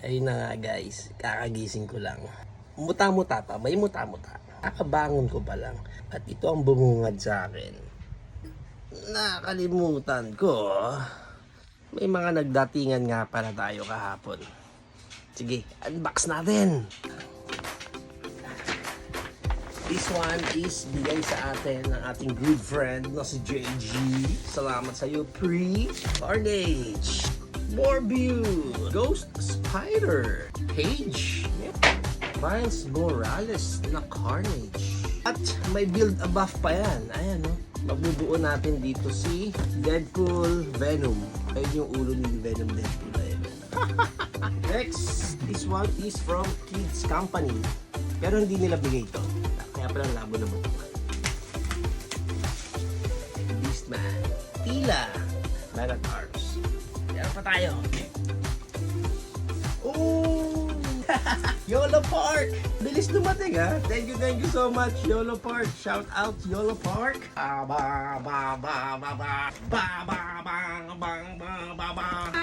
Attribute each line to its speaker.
Speaker 1: Ayun na nga guys, kakagising ko lang. Muta-muta pa, may muta-muta. Kakabangon ko pa lang. At ito ang bumungad sa akin. Nakalimutan ko. May mga nagdatingan nga pala tayo kahapon. Sige, unbox natin. This one is bigay sa atin ng ating good friend na si JG. Salamat sa iyo, Pre. Carnage. Morbiu. Ghost Spider. Page. Miles Morales na Carnage. At may build a buff pa yan. Ayan, no? Magbubuo natin dito si Deadpool Venom. Ayun yung ulo ni Venom Deadpool. Ayun. Next, this one is from Kids Company. Pero hindi nila bigay ito. Kaya pala labo na ito. Beastman. Tila. Man at Arms. Meron pa tayo. YOLO Park! Bilis dumating ha. Thank you, thank you so much, YOLO Park. Shout out, YOLO Park. Ba, ba, ba, ba, ba. Ba, ba, bang, bang, ba, ba, ba.